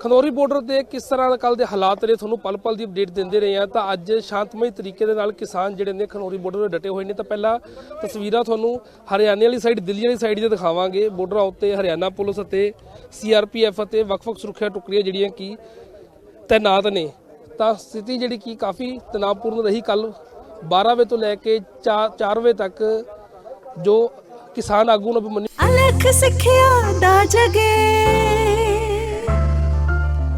Khanauri border ਦੇ ਕਿਸ ਤਰ੍ਹਾਂ ਦੇ ਕੱਲ ਦੇ ਹਾਲਾਤ ਨੇ, ਤੁਹਾਨੂੰ ਪਲ ਪਲ ਦੀ ਅਪਡੇਟ ਦਿੰਦੇ ਰਹੇ ਆ ਤਾਂ ਅੱਜ ਸ਼ਾਂਤਮਈ ਤਰੀਕੇ ਦੇ ਨਾਲ ਕਿਸਾਨ ਜਿਹੜੇ ਨੇ ਖਨੌਰੀ ਬਾਰਡਰ ਤੇ ਡਟੇ ਹੋਏ ਨੇ। ਤਾਂ ਪਹਿਲਾਂ ਤਸਵੀਰਾਂ ਤੁਹਾਨੂੰ ਹਰਿਆਣੇ ਵਾਲੀ ਸਾਈਡ ਦਿੱਲੀ ਵਾਲੀ ਸਾਈਡ ਦੀ ਦਿਖਾਵਾਂਗੇ। ਬਾਰਡਰਾਂ ਉੱਤੇ ਹਰਿਆਣਾ ਪੁਲਿਸ ਅਤੇ ਸੀਆਰਪੀਐਫ ਅਤੇ ਵੱਖ-ਵੱਖ ਸੁਰੱਖਿਆ ਟੁਕੜੀਆਂ ਜਿਹੜੀਆਂ ਕਿ ਤੈਨਾਤ ਨੇ। ਤਾਂ ਸਥਿਤੀ ਜਿਹੜੀ ਕਿ ਕਾਫੀ ਤਣਾਅਪੂਰਨ ਰਹੀ ਕੱਲ 12 ਵਜੇ ਤੋਂ ਲੈ ਕੇ 4 ਵਜੇ ਤੱਕ ਜੋ ਕਿਸਾਨ ਆਗੂ ਨੂੰ ਅਭਿਮਨਿਊ ਅਲਖ ਸਿੱਖਿਆ ਦਾ ਜਗੇ।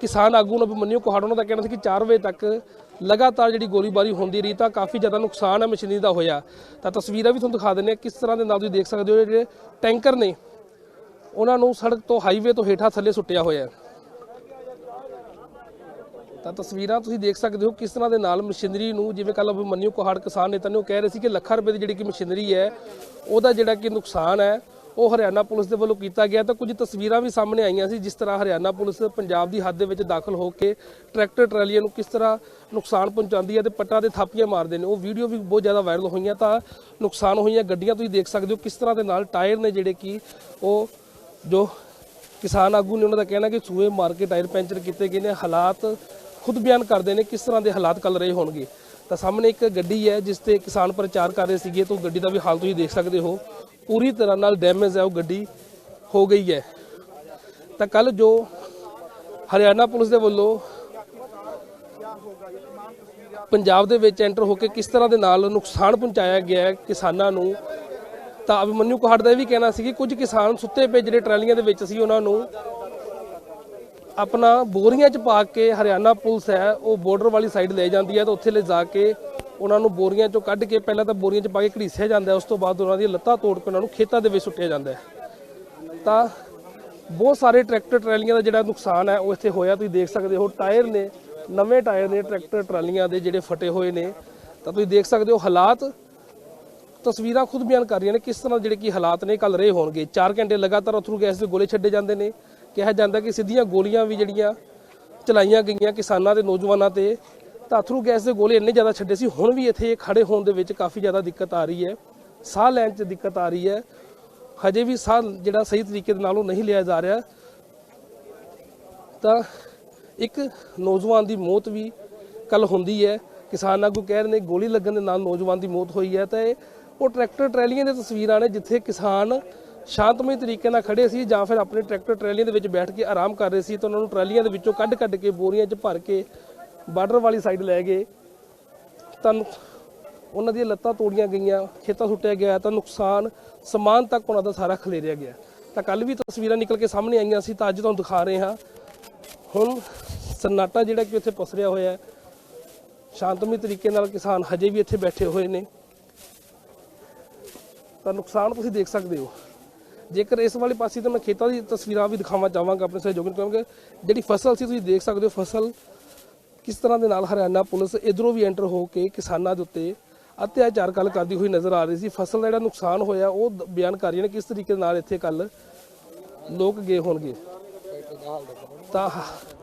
ਕਿਸਾਨ ਆਗੂ ਨੂੰ ਅਭਿਮਨਿਊ ਕੋਹਾੜ ਉਹਨਾਂ ਦਾ ਕਹਿਣਾ ਸੀ ਕਿ 4 ਵਜੇ ਤੱਕ ਲਗਾਤਾਰ ਜਿਹੜੀ ਗੋਲੀਬਾਰੀ ਹੁੰਦੀ ਰਹੀ ਤਾਂ ਕਾਫੀ ਜ਼ਿਆਦਾ ਨੁਕਸਾਨ ਹੈ ਮਸ਼ੀਨਰੀ ਦਾ ਹੋਇਆ। ਤਾਂ ਤਸਵੀਰਾਂ ਵੀ ਤੁਹਾਨੂੰ ਦਿਖਾ ਦਿੰਦੇ ਹਾਂ, ਕਿਸ ਤਰ੍ਹਾਂ ਦੇ ਨਾਲ ਤੁਸੀਂ ਦੇਖ ਸਕਦੇ ਹੋ ਜਿਹੜੇ ਟੈਂਕਰ ਨੇ, ਉਹਨਾਂ ਨੂੰ ਸੜਕ ਤੋਂ ਹਾਈਵੇ ਤੋਂ ਹੇਠਾਂ ਥੱਲੇ ਸੁੱਟਿਆ ਹੋਇਆ ਹੈ। ਤਾਂ ਤਸਵੀਰਾਂ ਤੁਸੀਂ ਦੇਖ ਸਕਦੇ ਹੋ ਕਿਸ ਤਰ੍ਹਾਂ ਦੇ ਨਾਲ ਮਸ਼ੀਨਰੀ ਨੂੰ, ਜਿਵੇਂ ਕੱਲ ਅਭਿਮਨਿਊ ਕੁਹਾੜ ਕਿਸਾਨ ਨੇਤਾ ਨੇ ਉਹ ਕਹਿ ਰਹੇ ਸੀ ਕਿ ਲੱਖਾਂ ਰੁਪਏ ਦੀ ਜਿਹੜੀ ਕਿ ਮਸ਼ੀਨਰੀ ਹੈ, ਉਹਦਾ ਜਿਹੜਾ ਕਿ ਨੁਕਸਾਨ ਹੈ। ਉਹ ਹਰਿਆਣਾ ਪੁਲਿਸ ਦੇ ਵੱਲੋਂ ਕੀਤਾ ਗਿਆ ਤਾਂ ਕੁਝ ਤਸਵੀਰਾਂ ਵੀ ਸਾਹਮਣੇ ਆਈਆਂ ਸੀ, ਜਿਸ ਤਰ੍ਹਾਂ ਹਰਿਆਣਾ ਪੁਲਿਸ ਪੰਜਾਬ ਦੀ ਹੱਦ ਦੇ ਵਿੱਚ ਦਾਖਲ ਹੋ ਕੇ ਟਰੈਕਟਰ ਟਰਾਲੀਆਂ ਨੂੰ ਕਿਸ ਤਰ੍ਹਾਂ ਨੁਕਸਾਨ ਪਹੁੰਚਾਉਂਦੀ ਹੈ ਤੇ ਪੱਟਾਂ ਤੇ ਥਾਪੀਆਂ ਮਾਰਦੇ ਨੇ। ਉਹ ਵੀਡੀਓ ਵੀ ਬਹੁਤ ਜ਼ਿਆਦਾ ਵਾਇਰਲ ਹੋਈਆਂ ਤਾਂ ਨੁਕਸਾਨ ਹੋਈਆਂ ਗੱਡੀਆਂ ਤੁਸੀਂ ਦੇਖ ਸਕਦੇ ਹੋ ਕਿਸ ਤਰ੍ਹਾਂ ਦੇ ਨਾਲ ਟਾਇਰ ਨੇ ਜਿਹੜੇ ਕਿ ਉਹ ਜੋ ਕਿਸਾਨ ਆਗੂ ਨੇ ਉਹਨਾਂ ਦਾ ਕਹਿਣਾ ਕਿ ਸੂਏ ਮਾਰ ਕੇ ਟਾਇਰ ਪੈਂਚਰ ਕੀਤੇ ਗਏ ਨੇ, ਹਾਲਾਤ ਖੁਦ ਬਿਆਨ ਕਰਦੇ ਨੇ ਕਿਸ ਤਰ੍ਹਾਂ ਦੇ ਹਾਲਾਤ ਕੱਲ ਰਹੇ ਹੋਣਗੇ। ਤਾਂ ਸਾਹਮਣੇ ਇੱਕ ਗੱਡੀ ਹੈ ਜਿਸ ਤੇ ਕਿਸਾਨ ਪ੍ਰਚਾਰ ਕਰ ਰਹੇ ਸੀਗੇ, ਤਾਂ ਉਹ ਗੱਡੀ ਦਾ ਵੀ ਹਾਲ ਤੁਸੀਂ ਦੇਖ ਸਕਦੇ ਹੋ। ਪੂਰੀ ਤਰ੍ਹਾਂ ਨਾਲ ਡੈਮੇਜ ਹੈ, ਉਹ ਗੱਡੀ ਹੋ ਗਈ ਹੈ। ਤਾਂ ਕੱਲ ਜੋ ਹਰਿਆਣਾ ਪੁਲਿਸ ਦੇ ਵੱਲੋਂ ਪੰਜਾਬ ਦੇ ਵਿੱਚ ਐਂਟਰ ਹੋ ਕੇ ਕਿਸ ਤਰ੍ਹਾਂ ਦੇ ਨਾਲ ਨੁਕਸਾਨ ਪਹੁੰਚਾਇਆ ਗਿਆ ਹੈ ਕਿਸਾਨਾਂ ਨੂੰ, ਤਾਂ ਅਭਿਮਨਿਊ ਕੋਹੜ ਦਾ ਇਹ ਵੀ ਕਹਿਣਾ ਸੀ ਕਿ ਕੁਝ ਕਿਸਾਨ ਸੁੱਤੇ ਪਏ ਜਿਹੜੇ ਟਰਾਲੀਆਂ ਦੇ ਵਿੱਚ ਸੀ, ਉਹਨਾਂ ਨੂੰ ਆਪਣਾ ਬੋਰੀਆਂ 'ਚ ਪਾ ਕੇ ਹਰਿਆਣਾ ਪੁਲਿਸ ਹੈ, ਉਹ ਬਾਰਡਰ ਵਾਲੀ ਸਾਈਡ ਲੈ ਜਾਂਦੀ ਹੈ ਤਾਂ ਉੱਥੇ ਲੈ ਜਾ ਕੇ ਉਹਨਾਂ ਨੂੰ ਬੋਰੀਆਂ 'ਚੋਂ ਕੱਢ ਕੇ ਪਹਿਲਾਂ ਤਾਂ ਬੋਰੀਆਂ 'ਚ ਪਾ ਕੇ ਘੜੀਸਿਆ ਜਾਂਦਾ ਉਸ ਤੋਂ ਬਾਅਦ ਉਹਨਾਂ ਦੀਆਂ ਲੱਤਾਂ ਤੋੜ ਕੇ ਉਹਨਾਂ ਨੂੰ ਖੇਤਾਂ ਦੇ ਵਿੱਚ ਸੁੱਟਿਆ ਜਾਂਦਾ ਤਾਂ ਬਹੁਤ ਸਾਰੇ ਟਰੈਕਟਰ ਟਰਾਲੀਆਂ ਦਾ ਜਿਹੜਾ ਨੁਕਸਾਨ ਹੈ, ਉਹ ਇੱਥੇ ਹੋਇਆ, ਤੁਸੀਂ ਦੇਖ ਸਕਦੇ ਹੋ, ਟਾਇਰ ਨੇ, ਨਵੇਂ ਟਾਇਰ ਨੇ ਟਰੈਕਟਰ ਟਰਾਲੀਆਂ ਦੇ ਜਿਹੜੇ ਫਟੇ ਹੋਏ ਨੇ। ਤਾਂ ਤੁਸੀਂ ਦੇਖ ਸਕਦੇ ਹੋ ਹਾਲਾਤ, ਤਸਵੀਰਾਂ ਖੁਦ ਬਿਆਨ ਕਰ ਰਹੀਆਂ ਨੇ ਕਿਸ ਤਰ੍ਹਾਂ ਜਿਹੜੇ ਕੀ ਹਾਲਾਤ ਨੇ ਕੱਲ ਰਹੇ ਹੋਣਗੇ। 4 ਘੰਟੇ ਲਗਾਤਾਰ ਅਥਰੂ ਗੈਸ ਦੇ ਗੋਲੇ ਛੱਡੇ ਜਾਂਦੇ ਨੇ। ਕਿਹਾ ਜਾਂਦਾ ਕਿ ਸਿੱਧੀਆਂ ਗੋਲੀਆਂ ਵੀ ਜਿਹੜੀਆਂ ਚਲਾਈਆਂ ਗਈਆਂ ਕਿਸਾਨਾਂ ਤੇ ਨੌਜਵਾਨਾਂ ਤੇ। ਤਾਂ ਅਥਰੂ ਗੈਸ ਦੇ ਗੋਲੇ ਇੰਨੇ ਜ਼ਿਆਦਾ ਛੱਡੇ ਸੀ, ਹੁਣ ਵੀ ਇੱਥੇ ਖੜੇ ਹੋਣ ਦੇ ਵਿੱਚ ਕਾਫੀ ਜ਼ਿਆਦਾ ਦਿੱਕਤ ਆ ਰਹੀ ਹੈ। ਸਾਹ ਲੈਣ 'ਚ ਦਿੱਕਤ ਆ ਰਹੀ ਹੈ। ਹਜੇ ਵੀ ਸਾਹ ਜਿਹੜਾ ਸਹੀ ਤਰੀਕੇ ਦੇ ਨਾਲ ਉਹ ਨਹੀਂ ਲਿਆ ਜਾ ਰਿਹਾ। ਤਾਂ ਇੱਕ ਨੌਜਵਾਨ ਦੀ ਮੌਤ ਵੀ ਕੱਲ ਹੁੰਦੀ ਹੈ। ਕਿਸਾਨ ਆਗੂ ਕਹਿ ਰਹੇ ਨੇ ਗੋਲੀ ਲੱਗਣ ਦੇ ਨਾਲ ਨੌਜਵਾਨ ਦੀ ਮੌਤ ਹੋਈ ਹੈ। ਤਾਂ ਇਹ ਉਹ ਟਰੈਕਟਰ ਟਰੈਲੀਆਂ ਦੀਆਂ ਤਸਵੀਰਾਂ ਨੇ ਜਿੱਥੇ ਕਿਸਾਨ ਸ਼ਾਂਤਮਈ ਤਰੀਕੇ ਨਾਲ ਖੜੇ ਸੀ ਜਾਂ ਫਿਰ ਆਪਣੇ ਟਰੈਕਟਰ ਟਰੈਲੀਆਂ ਦੇ ਵਿੱਚ ਬੈਠ ਕੇ ਆਰਾਮ ਕਰ ਰਹੇ ਸੀ ਤਾਂ ਉਹਨਾਂ ਨੂੰ ਟਰਾਲੀਆਂ ਦੇ ਵਿੱਚੋਂ ਕੱਢ ਕੱਢ ਕੇ ਬੋਰੀਆਂ 'ਚ ਭਰ ਕੇ ਬਾਰਡਰ ਵਾਲੀ ਸਾਈਡ ਲੈ ਗਏ। ਤਾਂ ਉਹਨਾਂ ਦੀਆਂ ਲੱਤਾਂ ਤੋੜੀਆਂ ਗਈਆਂ, ਖੇਤਾਂ ਸੁੱਟਿਆ ਗਿਆ, ਤਾਂ ਨੁਕਸਾਨ ਸਮਾਨ ਤੱਕ ਉਹਨਾਂ ਦਾ ਸਾਰਾ ਖਲੇਰਿਆ ਗਿਆ। ਤਾਂ ਕੱਲ ਵੀ ਤਸਵੀਰਾਂ ਨਿਕਲ ਕੇ ਸਾਹਮਣੇ ਆਈਆਂ ਸੀ, ਤਾਂ ਅੱਜ ਤੁਹਾਨੂੰ ਦਿਖਾ ਰਹੇ ਹਾਂ। ਹੁਣ ਸਨਾਟਾ ਜਿਹੜਾ ਕਿ ਉੱਥੇ ਪਸਰਿਆ ਹੋਇਆ ਹੈ, ਸ਼ਾਂਤਮਈ ਤਰੀਕੇ ਨਾਲ ਕਿਸਾਨ ਹਜੇ ਵੀ ਇੱਥੇ ਬੈਠੇ ਹੋਏ ਨੇ। ਤਾਂ ਨੁਕਸਾਨ ਤੁਸੀਂ ਦੇਖ ਸਕਦੇ ਹੋ। ਜੇਕਰ ਇਸ ਵਾਲੇ ਪਾਸੇ ਤਾਂ ਮੈਂ ਖੇਤਾਂ ਦੀ ਤਸਵੀਰਾਂ ਵੀ ਦਿਖਾਵਾਂ ਚਾਹਾਂਗਾ, ਆਪਣੇ ਸਹਿਯੋਗੀ ਨੂੰ ਕਹਾਂਗਾ ਜਿਹੜੀ ਫਸਲ ਸੀ ਤੁਸੀਂ ਦੇਖ ਸਕਦੇ ਹੋ, ਫਸਲ ਕਿਸ ਤਰ੍ਹਾਂ ਦੇ ਨਾਲ ਹਰਿਆਣਾ ਪੁਲਿਸ ਇਧਰੋਂ ਵੀ ਐਂਟਰ ਹੋ ਕੇ ਕਿਸਾਨਾਂ ਦੇ ਉੱਤੇ ਅਤਿਆਚਾਰ ਕੱਲ ਕਰਦੀ ਹੋਈ ਨਜ਼ਰ ਆ ਰਹੀ ਸੀ। ਫਸਲ ਦਾ ਜਿਹੜਾ ਨੁਕਸਾਨ ਹੋਇਆ, ਉਹ ਬਿਆਨ ਕਰ ਰਹੀਆਂ ਨੇ ਕਿਸ ਤਰੀਕੇ ਦੇ ਨਾਲ ਇੱਥੇ ਕੱਲ ਲੋਕ ਗਏ ਹੋਣਗੇ? ਤਾਂ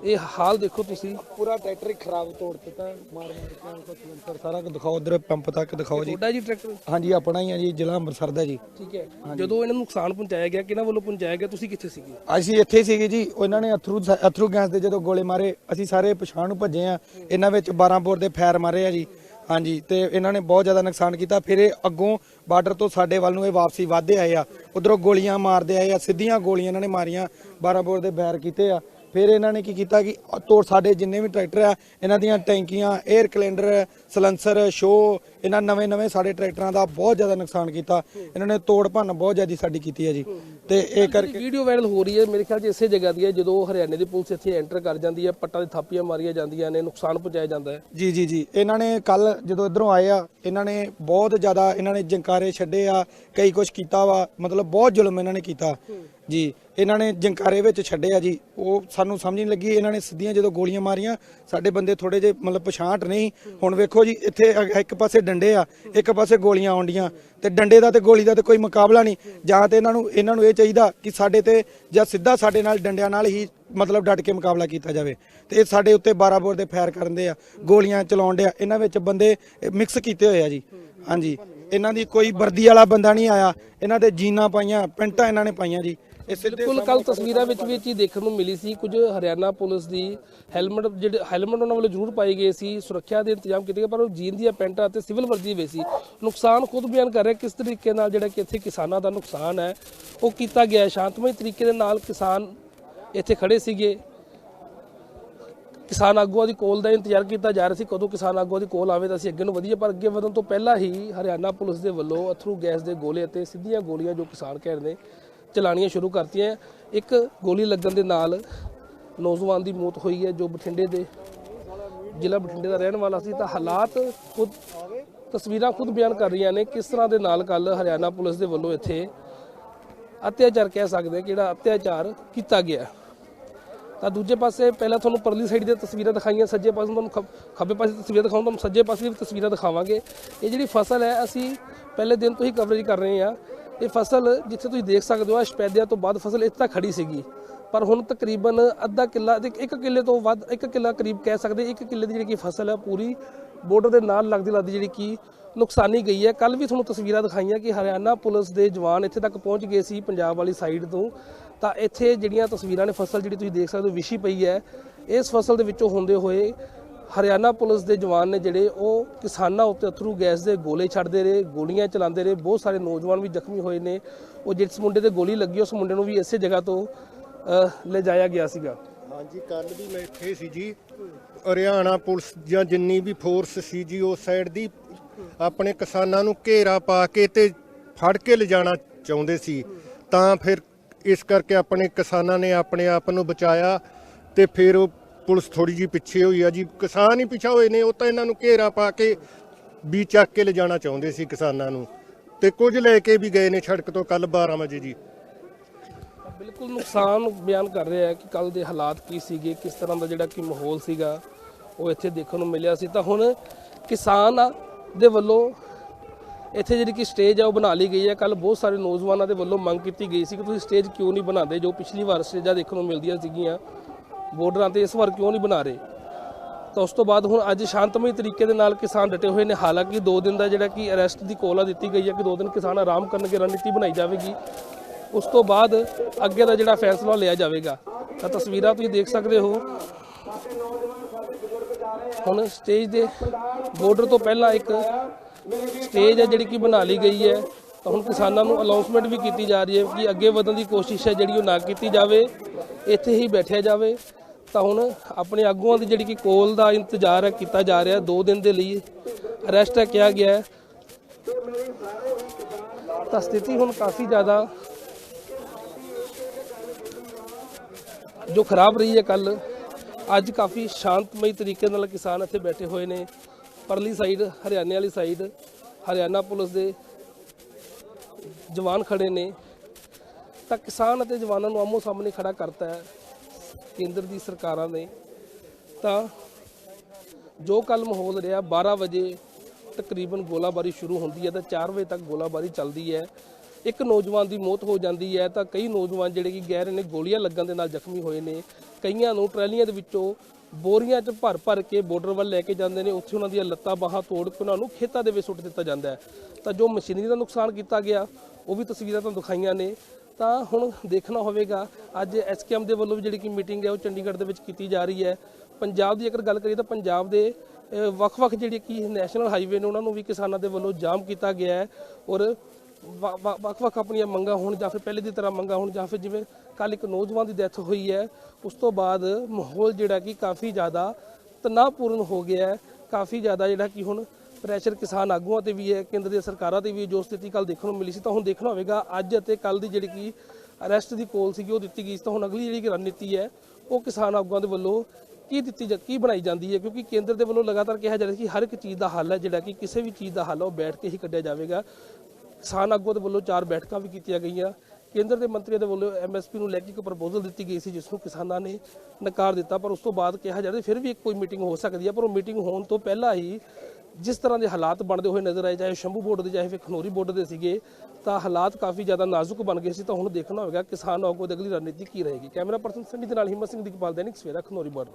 ਇਹ ਹਾਲ ਦੇਖੋ ਤੁਸੀਂ। ਪੂਰਾ ਟਰੈਕਟਰ ਹੀ ਖਰਾਬ ਤੋੜ ਦਿੱਤਾ। ਮਾਰ ਮਾਰ ਕੇ ਉਹ ਸਲੰਸਰ ਸਾਰਾ ਕੁਝ ਦਿਖਾਓ ਉਧਰ ਪੰਪ ਤੱਕ ਦਿਖਾਓ ਜੀ। ਤੁਹਾਡਾ ਜੀ ਟਰੈਕਟਰ? ਹਾਂਜੀ ਆਪਣਾ ਹੀ ਆ ਜੀ ਜ਼ਿਲ੍ਹਾ ਅੰਮ੍ਰਿਤਸਰ ਦਾ ਜੀ। ਠੀਕ ਹੈ। ਜਦੋਂ ਇਹਨਾਂ ਨੂੰ ਨੁਕਸਾਨ ਪਹੁੰਚਾਇਆ ਗਿਆ ਕਿਹਨਾਂ ਵੱਲੋਂ ਪਹੁੰਚਾਇਆ ਗਿਆ? ਤੁਸੀਂ ਕਿੱਥੇ ਸੀਗੇ? ਅਸੀਂ ਇੱਥੇ ਸੀਗੇ ਜੀ ਉਹਨਾਂ ਨੇ ਅਥਰੂ ਅਥਰੂ ਗੈਸ ਦੇ ਜਦੋਂ ਗੋਲੇ ਮਾਰੇ ਅਸੀਂ ਸਾਰੇ ਪਛਾਣ ਨੂੰ ਭੱਜੇ ਆ। ਇਹਨਾਂ ਵਿੱਚ 12 ਬੋਰ ਦੇ ਫਾਇਰ ਮਾਰੇ ਆ ਜੀ। ਹਾਂਜੀ, ਤੇ ਇਹਨਾਂ ਨੇ ਬਹੁਤ ਜ਼ਿਆਦਾ ਨੁਕਸਾਨ ਕੀਤਾ। ਫਿਰ ਇਹ ਅੱਗੋਂ ਬਾਰਡਰ ਤੋਂ ਸਾਡੇ ਵੱਲ ਨੂੰ ਇਹ ਵਾਪਸੀ ਵਧਦੇ ਆਏ ਆ। ਉਧਰੋਂ ਗੋਲੀਆਂ ਮਾਰਦੇ ਆਏ ਆ, ਸਿੱਧੀਆਂ ਗੋਲੀਆਂ ਇਹਨਾਂ ਨੇ ਮਾਰੀਆਂ 12 ਬੋਰ ਦੇ ਬੈਰ ਕੀਤੇ ਆ। ਫਿਰ ਇਹਨਾਂ ਨੇ ਕੀ ਕੀਤਾ ਕਿ ਤੋੜ ਸਾਡੇ ਜਿੰਨੇ ਵੀ ਟਰੈਕਟਰ ਆ, ਇਹਨਾਂ ਦੀਆਂ ਟੈਂਕੀਆਂ 에ਅਰ ਕੈਲੰਡਰ ਸਲੈਂਸਰ ਸ਼ੋ ਇਹਨਾਂ ਨਵੇਂ ਨਵੇਂ ਸਾਡੇ ਟਰੈਕਟਰਾਂ ਦਾ ਬਹੁਤ ਜ਼ਿਆਦਾ ਨੁਕਸਾਨ ਕੀਤਾ। ਇਹਨਾਂ ਨੇ ਤੋੜ ਭੰਨ ਬਹੁਤ ਜ਼ਿਆਦਾ ਸਾਡੀ ਕੀਤੀ ਹੈ ਜੀ। ਤੇ ਇਹ ਕਰਕੇ ਵੀਡੀਓ ਵਾਇਰਲ ਹੋ ਰਹੀ ਹੈ ਮੇਰੇ ਖਿਆਲ 'ਚ ਇਸੇ ਜਗ੍ਹਾ ਦੀ ਹੈ ਜਦੋਂ ਹਰਿਆਣੇ ਦੀ ਪੁਲਿਸ ਇੱਥੇ ਐਂਟਰ ਕਰ ਜਾਂਦੀ ਹੈ ਪੱਟਾਂ ਦੀ ਥਾਪੀਆਂ ਮਾਰੀਆਂ ਜਾਂਦੀਆਂ ਨੇ ਨੁਕਸਾਨ ਪਹੁੰਚਾਇਆ ਜਾਂਦਾ ਹੈ। ਜੀ ਜੀ ਜੀ। ਇਹਨਾਂ ਨੇ ਕੱਲ ਜਦੋਂ ਇਧਰੋਂ ਆਏ ਆ ਇਹਨਾਂ ਨੇ ਬਹੁਤ ਜ਼ਿਆਦਾ ਇਹਨਾਂ ਨੇ ਜੰਕਾਰੇ ਛੱਡੇ ਆ ਕਈ ਕੁਝ ਕੀਤਾ ਵਾ ਮਤਲਬ ਬਹੁਤ ਜ਼ੁਲਮ ਇਹਨਾਂ ਨੇ ਕੀਤਾ। ਜੀ। ਇਹਨਾਂ ਨੇ ਜੰਕਾਰੇ ਵਿੱਚ ਛੱਡੇ ਆ ਜੀ। ਉਹ ਸਾਨੂੰ ਸਮਝ ਨਹੀਂ ਲੱਗੀ, ਇਹਨਾਂ ਨੇ ਸਿੱਧੀਆਂ ਜਦੋਂ ਗੋਲੀਆਂ ਮਾਰੀਆਂ, ਸਾਡੇ ਬੰਦੇ ਥੋੜੇ ਜੇ ਮਤਲਬ ਪਛਾਣ ਨਹੀਂ। ਹੁਣ ਵੇਖੋ ਜੀ, ਇੱਥੇ ਇੱਕ ਪਾਸੇ ਡੰਡੇ ਆ, ਇੱਕ ਪਾਸੇ ਗੋਲੀਆਂ ਆਉਂਦੀਆਂ। ਤੇ ਡੰਡੇ ਦਾ ਤੇ ਗੋਲੀ ਦਾ ਤੇ ਕੋਈ ਮੁਕਾਬਲਾ ਨਹੀਂ। ਜਾਂ ਤੇ ਇਹਨਾਂ ਨੂੰ ਇਹਨਾਂ ਨੂੰ ਇਹ ਚਾਹੀਦਾ ਕਿ ਸਾਡੇ ਤੇ ਜਾਂ ਸਿੱਧਾ ਸਾਡੇ ਨਾਲ, ਡੰਡਿਆਂ ਨਾਲ ਹੀ ਮਤਲਬ ਡਟ ਕੇ ਮੁਕਾਬਲਾ ਕੀਤਾ ਜਾਵੇ। ਤੇ ਇਹ ਸਾਡੇ ਉੱਤੇ 12 ਬੋਰ ਦੇ ਫਾਇਰ ਕਰਨ ਦੇ ਆ, ਗੋਲੀਆਂ ਚਲਾਉਣ ਦੇ ਆ। ਇਹਨਾਂ ਵਿੱਚ ਬੰਦੇ ਮਿਕਸ ਕੀਤੇ ਹੋਏ ਆ ਜੀ। ਹਾਂਜੀ। ਇਹਨਾਂ ਦੀ ਕੋਈ ਵਰਦੀ ਵਾਲਾ ਬੰਦਾ ਨਹੀਂ ਆਇਆ। ਇਹਨਾਂ ਦੇ ਜੀਨਾਂ ਪਾਈਆਂ, ਪੈਂਟਾਂ ਇਹਨਾਂ ਨੇ ਪਾਈਆਂ ਜੀ। ਬਿਲਕੁਲ ਕੱਲ ਤਸਵੀਰਾਂ ਵਿੱਚ ਵੀ ਇਹ ਚੀਜ਼ ਦੇਖਣ ਨੂੰ ਮਿਲੀ ਸੀ। ਕੁਝ ਹਰਿਆਣਾ ਪੁਲਿਸ ਦੀ ਹੈਲਮਟ ਜਿਹੜੇ ਹੈਲਮਟ ਉਹਨਾਂ ਵੱਲੋਂ ਜ਼ਰੂਰ ਪਾਏ ਗਏ ਸੀ ਸੁਰੱਖਿਆ ਦੇ ਇੰਤਜ਼ਾਮ ਕੀਤੇ ਗਏ ਪਰ ਉਹ ਜੀਨ ਦੀਆਂ ਪੈਂਟਾਂ ਅਤੇ ਸਿਵਲ ਵਰਦੀ ਵਿੱਚ ਸੀ। ਨੁਕਸਾਨ ਖੁਦ ਬਿਆਨ ਕਰ ਰਿਹਾ ਕਿਸ ਤਰੀਕੇ ਨਾਲ ਜਿਹੜਾ ਕਿ ਇੱਥੇ ਕਿਸਾਨਾਂ ਦਾ ਨੁਕਸਾਨ ਹੈ ਉਹ ਕੀਤਾ ਗਿਆ। ਸ਼ਾਂਤਮਈ ਤਰੀਕੇ ਦੇ ਨਾਲ ਕਿਸਾਨ ਇੱਥੇ ਖੜੇ ਸੀਗੇ। ਕਿਸਾਨ ਆਗੂਆਂ ਦੀ ਕੋਲ ਦਾ ਇੰਤਜ਼ਾਰ ਕੀਤਾ ਜਾ ਰਿਹਾ ਸੀ ਕਦੋਂ ਕਿਸਾਨ ਆਗੂਆਂ ਦੀ ਕੋਲ ਆਵੇ ਤਾਂ ਅਸੀਂ ਅੱਗੇ ਨੂੰ ਵਧੀਏ ਪਰ ਅੱਗੇ ਵਧਣ ਤੋਂ ਪਹਿਲਾਂ ਹੀ ਹਰਿਆਣਾ ਪੁਲਿਸ ਦੇ ਵੱਲੋਂ ਅਥਰੂ ਗੈਸ ਦੇ ਗੋਲੇ ਅਤੇ ਸਿੱਧੀਆਂ ਗੋਲੀਆਂ ਜੋ ਕਿਸਾਨ ਕਹਿ ਰਹੇ ਨੇ ਚਲਾਣੀਆਂ ਸ਼ੁਰੂ ਕਰਤੀਆਂ ਇੱਕ ਗੋਲੀ ਲੱਗਣ ਦੇ ਨਾਲ ਨੌਜਵਾਨ ਦੀ ਮੌਤ ਹੋਈ ਹੈ, ਜੋ ਬਠਿੰਡੇ ਦੇ, ਜ਼ਿਲ੍ਹਾ ਬਠਿੰਡੇ ਦਾ ਰਹਿਣ ਵਾਲਾ ਸੀ। ਤਾਂ ਹਾਲਾਤ ਖੁਦ, ਤਸਵੀਰਾਂ ਖੁਦ ਬਿਆਨ ਕਰ ਰਹੀਆਂ ਨੇ ਕਿਸ ਤਰ੍ਹਾਂ ਦੇ ਨਾਲ ਕੱਲ ਹਰਿਆਣਾ ਪੁਲਿਸ ਦੇ ਵੱਲੋਂ ਇੱਥੇ ਅਤਿਆਚਾਰ ਕਹਿ ਸਕਦੇ ਕਿਹੜਾ ਅਤਿਆਚਾਰ ਕੀਤਾ ਗਿਆ ਤਾਂ ਦੂਜੇ ਪਾਸੇ ਪਹਿਲਾਂ ਤੁਹਾਨੂੰ ਪਰਲੀ ਸਾਈਡ ਦੀਆਂ ਤਸਵੀਰਾਂ ਦਿਖਾਈਆਂ, ਸੱਜੇ ਪਾਸੇ ਤੁਹਾਨੂੰ ਖੱਬ- ਖੱਬੇ ਪਾਸੇ ਤਸਵੀਰਾਂ ਦਿਖਾਉਂ ਤੁਹਾਨੂੰ ਸੱਜੇ ਪਾਸੇ ਦੀ ਵੀ ਤਸਵੀਰਾਂ ਦਿਖਾਵਾਂਗੇ। ਇਹ ਜਿਹੜੀ ਫਸਲ ਹੈ, ਅਸੀਂ ਪਹਿਲੇ ਦਿਨ ਤੋਂ ਹੀ ਕਵਰੇਜ ਕਰ ਰਹੇ ਹਾਂ। ਇਹ ਫਸਲ ਜਿੱਥੇ ਤੁਸੀਂ ਦੇਖ ਸਕਦੇ ਹੋ ਸਪੈਦਿਆਂ ਤੋਂ ਬਾਅਦ ਫਸਲ ਇੱਥੇ ਤੱਕ ਖੜੀ ਸੀਗੀ। ਪਰ ਹੁਣ ਤਕਰੀਬਨ ਅੱਧਾ ਕਿੱਲਾ ਤੇ ਇੱਕ ਕਿੱਲੇ ਤੋਂ ਵੱਧ, ਇੱਕ ਕਿੱਲਾ ਕਰੀਬ ਕਹਿ ਸਕਦੇ, ਇੱਕ ਕਿੱਲੇ ਦੀ ਜਿਹੜੀ ਕੀ ਫਸਲ ਹੈ, ਪੂਰੀ ਬਾਰਡਰ ਦੇ ਨਾਲ ਲੱਗਦੀ ਲੱਗਦੀ ਜਿਹੜੀ ਕੀ ਨੁਕਸਾਨੀ ਗਈ ਹੈ। ਕੱਲ ਵੀ ਤੁਹਾਨੂੰ ਤਸਵੀਰਾਂ ਦਿਖਾਈਆਂ ਕਿ ਹਰਿਆਣਾ ਪੁਲਿਸ ਦੇ ਜਵਾਨ ਇੱਥੇ ਤੱਕ ਪਹੁੰਚ ਗਏ ਸੀ ਪੰਜਾਬ ਵਾਲੀ ਸਾਈਡ ਤੋਂ। ਤਾਂ ਇੱਥੇ ਜਿਹੜੀਆਂ ਤਸਵੀਰਾਂ ਨੇ, ਫਸਲ ਜਿਹੜੀ ਤੁਸੀਂ ਦੇਖ ਸਕਦੇ ਹੋ ਵਿਸ਼ੀ ਪਈ ਹੈ। ਇਸ ਫਸਲ ਦੇ ਵਿੱਚੋਂ ਹੁੰਦੇ ਹੋਏ ਹਰਿਆਣਾ ਪੁਲਿਸ ਦੇ ਜਵਾਨ ਨੇ ਜਿਹੜੇ ਉਹ ਕਿਸਾਨਾਂ ਉੱਤੇ ਅਥਰੂ ਗੈਸ ਦੇ ਗੋਲੇ ਛੱਡਦੇ ਰਹੇ ਗੋਲੀਆਂ ਚਲਾਉਂਦੇ ਰਹੇ ਬਹੁਤ ਸਾਰੇ ਨੌਜਵਾਨ ਵੀ ਜ਼ਖਮੀ ਹੋਏ ਨੇ। ਉਹ ਜਿਸ ਮੁੰਡੇ ਤੇ ਗੋਲੀ ਲੱਗੀ ਉਸ ਮੁੰਡੇ ਨੂੰ ਵੀ ਇਸੇ ਜਗ੍ਹਾ ਤੋਂ ਅਹ, ਲਿਜਾਇਆ ਗਿਆ ਸੀਗਾ। ਹਾਂਜੀ ਕੱਲ ਵੀ ਮੈਂ ਇੱਥੇ ਸੀ ਜੀ। ਹਰਿਆਣਾ ਪੁਲਿਸ ਜਾਂ ਜਿੰਨੀ ਵੀ ਫੋਰਸ ਸੀ ਜੀ ਉਸ ਸਾਈਡ ਦੀ ਆਪਣੇ ਕਿਸਾਨਾਂ ਨੂੰ ਘੇਰਾ ਪਾ ਕੇ ਤੇ ਫੜ ਕੇ ਲਿਜਾਣਾ ਚਾਹੁੰਦੇ ਸੀ। ਤਾਂ ਫਿਰ ਇਸ ਕਰਕੇ ਆਪਣੇ ਕਿਸਾਨਾਂ ਨੇ ਆਪਣੇ ਆਪ ਨੂੰ ਬਚਾਇਆ ਤੇ ਫਿਰ ਉਹ ਪੁਲਿਸ ਥੋੜੀ ਜੀ ਪਿੱਛੇ ਹੋਈ ਆ ਜੀ। ਕਿਸਾਨ ਹੀ ਪਿੱਛਾ ਹੋਏ ਨੇ, ਉਹ ਤਾਂ ਇਹਨਾਂ ਨੂੰ ਘੇਰਾ ਪਾ ਕੇ ਵੀ ਚੱਕ ਕੇ ਲਿਜਾਣਾ ਚਾਹੁੰਦੇ ਸੀ ਕਿਸਾਨਾਂ ਨੂੰ। ਤੇ ਕੁਝ ਲੈ ਕੇ ਵੀ ਗਏ ਨੇ ਸੜਕ ਤੋਂ ਕੱਲ 12 ਵਜੇ ਜੀ। ਬਿਲਕੁਲ ਨੁਕਸਾਨ ਬਿਆਨ ਕਰ ਰਿਹਾ ਹੈ ਕਿ ਕੱਲ ਦੇ ਹਾਲਾਤ ਕੀ ਸੀਗੇ, ਕਿਸ ਤਰ੍ਹਾਂ ਦਾ ਜਿਹੜਾ ਕਿ ਮਾਹੌਲ ਸੀਗਾ, ਉਹ ਇੱਥੇ ਦੇਖਣ ਨੂੰ ਮਿਲਿਆ ਸੀ। ਤਾਂ ਹੁਣ ਕਿਸਾਨ ਦੇ ਵੱਲੋਂ ਇੱਥੇ ਜਿਹੜੀ ਕਿ ਸਟੇਜ ਆ, ਉਹ ਬਣਾ ਲਈ ਗਈ ਹੈ। ਕੱਲ ਬਹੁਤ ਸਾਰੇ ਨੌਜਵਾਨਾਂ ਦੇ ਵੱਲੋਂ ਮੰਗ ਕੀਤੀ ਗਈ ਸੀ ਕਿ ਤੁਸੀਂ ਸਟੇਜ ਕਿਉਂ ਨਹੀਂ ਬਣਾਉਂਦੇ, ਜੋ ਪਿਛਲੀ ਵਾਰ ਸਟੇਜਾਂ ਦੇਖਣ ਨੂੰ ਮਿਲਦੀਆਂ ਸੀਗੀਆਂ। ਬਾਰਡਰਾਂ ਤੇ ਇਸ ਵਾਰ ਕਿਉਂ ਨਹੀਂ ਬਣਾ ਰਹੇ? ਤਾਂ ਉਸ ਤੋਂ ਬਾਅਦ ਹੁਣ ਅੱਜ ਸ਼ਾਂਤਮਈ ਤਰੀਕੇ ਦੇ ਨਾਲ ਕਿਸਾਨ ਡਟੇ ਹੋਏ ਨੇ। ਹਾਲਾਂਕਿ 2 ਦਿਨ ਦਾ ਜਿਹੜਾ ਕਿ ਅਰੈਸਟ ਦੀ ਕੋਲਾ ਦਿੱਤੀ ਗਈ ਹੈ ਕਿ 2 ਦਿਨ ਕਿਸਾਨ ਆਰਾਮ ਕਰਨਗੇ, ਰਣਨੀਤੀ ਬਣਾਈ ਜਾਵੇਗੀ। ਉਸ ਤੋਂ ਬਾਅਦ ਅੱਗੇ ਦਾ ਜਿਹੜਾ ਫੈਸਲਾ ਲਿਆ ਜਾਵੇਗਾ। ਤਾਂ ਤਸਵੀਰਾਂ ਤੁਸੀਂ ਦੇਖ ਸਕਦੇ ਹੋ। ਹੁਣ ਸਟੇਜ ਦੇ ਬਾਰਡਰ ਤੋਂ ਪਹਿਲਾਂ ਇੱਕ ਸਟੇਜ ਹੈ ਜਿਹੜੀ ਕਿ ਬਣਾ ਲਈ ਗਈ ਹੈ। ਤਾਂ ਹੁਣ ਕਿਸਾਨਾਂ ਨੂੰ ਅਨਾਉਂਸਮੈਂਟ ਵੀ ਕੀਤੀ ਜਾ ਰਹੀ ਹੈ ਕਿ ਅੱਗੇ ਵਧਣ ਦੀ ਕੋਸ਼ਿਸ਼ ਹੈ ਜਿਹੜੀ ਉਹ ਨਾ ਕੀਤੀ ਜਾਵੇ। ਇੱਥੇ ਹੀ ਬੈਠਿਆ ਜਾਵੇ। ਤਾਂ ਹੁਣ ਆਪਣੇ ਆਗੂਆਂ ਦੀ ਜਿਹੜੀ ਕਿ ਕੋਲ ਦਾ ਇੰਤਜ਼ਾਰ ਹੈ, ਕੀਤਾ ਜਾ ਰਿਹਾ 2 ਦਿਨ ਦੇ ਲਈ। ਅਰੈਸਟ ਹੈ, ਕਿਹਾ ਗਿਆ ਹੈ। ਤਾਂ ਸਥਿਤੀ ਹੁਣ ਕਾਫੀ ਜ਼ਿਆਦਾ ਜੋ ਖਰਾਬ ਰਹੀ ਹੈ ਕੱਲ ਅੱਜ ਕਾਫੀ ਸ਼ਾਂਤਮਈ ਤਰੀਕੇ ਨਾਲ ਕਿਸਾਨ ਇੱਥੇ ਬੈਠੇ ਹੋਏ ਨੇ। ਪਰਲੀ ਸਾਈਡ ਹਰਿਆਣੇ ਵਾਲੀ ਸਾਈਡ ਹਰਿਆਣਾ ਪੁਲਿਸ ਦੇ ਜਵਾਨ ਖੜੇ ਨੇ। ਤਾਂ ਕਿਸਾਨ ਅਤੇ ਜਵਾਨਾਂ ਨੂੰ ਆਮੋ ਸਾਹਮਣੇ ਖੜਾ ਕਰਤਾ ਹੈ। ਕੇਂਦਰ ਦੀ ਸਰਕਾਰਾਂ ਨੇ, ਤਾਂ ਜੋ ਕੱਲ ਮਾਹੌਲ ਰਿਹਾ 12 ਵਜੇ ਤਕਰੀਬਨ ਗੋਲਾਬਾਰੀ ਸ਼ੁਰੂ ਹੁੰਦੀ ਹੈ ਤਾਂ 4 ਵਜੇ ਤੱਕ ਗੋਲਾਬਾਰੀ ਚੱਲਦੀ ਹੈ। ਇੱਕ ਨੌਜਵਾਨ ਦੀ ਮੌਤ ਹੋ ਜਾਂਦੀ ਹੈ, ਤਾਂ ਕਈ ਨੌਜਵਾਨ ਜਿਹੜੇ ਕਿ ਗਹਿਰੇ ਨੇ ਗੋਲੀਆਂ ਲੱਗਣ ਦੇ ਨਾਲ ਜ਼ਖਮੀ ਹੋਏ ਨੇ। ਕਈਆਂ ਨੂੰ ਟਰਾਲੀਆਂ ਦੇ ਵਿੱਚੋਂ ਬੋਰੀਆਂ 'ਚ ਭਰ ਭਰ ਕੇ ਬਾਰਡਰ ਵੱਲ ਲੈ ਕੇ ਜਾਂਦੇ ਨੇ, ਉੱਥੇ ਉਹਨਾਂ ਦੀਆਂ ਲੱਤਾਂ ਬਾਹਾਂ ਤੋੜ ਕੇ ਉਹਨਾਂ ਨੂੰ ਖੇਤਾਂ ਦੇ ਵਿੱਚ ਸੁੱਟ ਦਿੱਤਾ ਜਾਂਦਾ ਹੈ। ਤਾਂ ਜੋ ਮਸ਼ੀਨਰੀ ਦਾ ਨੁਕਸਾਨ ਕੀਤਾ ਗਿਆ, ਉਹ ਵੀ ਤਸਵੀਰਾਂ ਤੁਹਾਨੂੰ ਦਿਖਾਈਆਂ ਨੇ। ਤਾਂ ਹੁਣ ਦੇਖਣਾ ਹੋਵੇਗਾ। ਅੱਜ ਐਸਕੇਐਮ ਦੇ ਵੱਲੋਂ ਵੀ ਜਿਹੜੀ ਕਿ ਮੀਟਿੰਗ ਹੈ, ਉਹ ਚੰਡੀਗੜ੍ਹ ਦੇ ਵਿੱਚ ਕੀਤੀ ਜਾ ਰਹੀ ਹੈ। ਪੰਜਾਬ ਦੀ ਅਗਰ ਗੱਲ ਕਰੀਏ ਤਾਂ ਪੰਜਾਬ ਦੇ ਵੱਖ-ਵੱਖ ਜਿਹੜੀ ਕਿ ਨੈਸ਼ਨਲ ਹਾਈਵੇ ਨੇ, ਉਹਨਾਂ ਨੂੰ ਵੀ ਕਿਸਾਨਾਂ ਦੇ ਵੱਲੋਂ ਜਾਮ ਕੀਤਾ ਗਿਆ ਹੈ। ਔਰ ਵ- ਵੱਖ-ਵੱਖ ਆਪਣੀਆਂ ਮੰਗਾਂ ਹੋਣ ਜਾਂ ਫਿਰ ਪਹਿਲੇ ਦੀ ਤਰ੍ਹਾਂ ਮੰਗਾਂ ਹੋਣ ਜਾਂ ਫਿਰ ਜਿਵੇਂ ਕੱਲ ਇੱਕ ਨੌਜਵਾਨ ਦੀ ਡੈਥ ਹੋਈ ਹੈ, ਉਸ ਤੋਂ ਬਾਅਦ ਮਾਹੌਲ ਜਿਹੜਾ ਕਿ ਕਾਫੀ ਜ਼ਿਆਦਾ ਤਣਾਅਪੂਰਨ ਹੋ ਗਿਆ ਹੈ। ਕਾਫੀ ਜ਼ਿਆਦਾ ਜਿਹੜਾ ਕਿ ਹੁਣ ਪ੍ਰੈਸ਼ਰ ਕਿਸਾਨ ਆਗੂਆਂ ਤੇ ਵੀ ਹੈ, ਕੇਂਦਰ ਦੀਆਂ ਸਰਕਾਰਾਂ ਤੇ ਵੀ ਜੋ ਸਥਿਤੀ ਕੱਲ ਦੇਖਣ ਨੂੰ ਮਿਲੀ ਸੀ, ਤਾਂ ਹੁਣ ਦੇਖਣਾ ਹੋਵੇਗਾ, ਅੱਜ ਅਤੇ ਕੱਲ ਦੀ ਜਿਹੜੀ ਕਿ ਅਰੈਸਟ ਦੀ ਕੋਲ ਸੀਗੀ, ਉਹ ਦਿੱਤੀ ਗਈ ਸੀ, ਤਾਂ ਹੁਣ ਅਗਲੀ ਜਿਹੜੀ ਰਣਨੀਤੀ ਹੈ, ਉਹ ਕਿਸਾਨ ਆਗੂਆਂ ਦੇ ਵੱਲੋਂ ਕੀ ਦਿੱਤੀ ਜਾ ਕੀ ਬਣਾਈ ਜਾਂਦੀ ਹੈ, ਕਿਉਂਕਿ ਕੇਂਦਰ ਦੇ ਵੱਲੋਂ ਲਗਾਤਾਰ ਕਿਹਾ ਜਾ ਰਿਹਾ ਕਿ ਹਰ ਇੱਕ ਚੀਜ਼ ਦਾ ਹੱਲ ਹੈ, ਜਿਹੜਾ ਕਿ ਕਿਸੇ ਵੀ ਚੀਜ਼ ਦਾ ਹੱਲ ਹੈ, ਉਹ ਬੈਠ ਕੇ ਹੀ ਕੱਢਿਆ ਜਾਵੇਗਾ। ਕਿਸਾਨ ਆਗੂਆਂ ਦੇ ਵੱਲੋਂ ਚਾਰ ਬੈਠਕਾਂ ਵੀ ਕੀਤੀਆਂ ਗਈਆਂ। ਕੇਂਦਰ ਦੇ ਮੰਤਰੀਆਂ ਦੇ ਵੱਲੋਂ ਐਮਐਸਪੀ ਨੂੰ ਲੈ ਕੇ ਇੱਕ ਪ੍ਰਪੋਜ਼ਲ ਦਿੱਤੀ ਗਈ ਸੀ, ਜਿਸ ਨੂੰ ਕਿਸਾਨਾਂ ਨੇ ਨਕਾਰ ਦਿੱਤਾ, ਪਰ ਉਸ ਤੋਂ ਬਾਅਦ ਕਿਹਾ ਜਾ ਰਿਹਾ ਫਿਰ ਵੀ ਇੱਕ ਕੋਈ ਮੀਟਿੰਗ ਹੋ ਸਕਦੀ ਹੈ, ਪਰ ਉਹ ਮੀਟਿੰਗ ਹੋਣ ਤੋਂ ਪਹਿਲਾਂ ਹੀ ਜਿਸ ਤਰ੍ਹਾਂ ਦੇ ਹਾਲਾਤ ਬਣਦੇ ਹੋਏ ਨਜ਼ਰ ਆਏ, ਚਾਹੇ ਸ਼ੰਭੂ ਬੋਰਡ ਦੇ, ਚਾਹੇ ਫਿਰ ਖਨੋਰੀ ਬੋਰਡ ਦੇ ਸੀਗੇ, ਤਾਂ ਹਾਲਾਤ ਕਾਫੀ ਜ਼ਿਆਦਾ ਨਾਜ਼ੁਕ ਬਣ ਗਏ ਸੀ। ਤਾਂ ਹੁਣ ਦੇਖਣਾ ਹੋਵੇਗਾ ਕਿਸਾਨ ਆਗੂ ਦੀ ਅਗਲੀ ਰਣਨੀਤੀ ਕੀ ਰਹੇਗੀ। ਕੈਮਰਾ ਪਰਸਨ ਸੰਨੀ ਦੇ ਨਾਲ ਹਿੰਮਤ ਸਿੰਘ ਦੀਪਾਲ ਦੈਨਿਕ ਸਵੇਰਾ ਖਨੋਰੀ ਬੋਰਡ।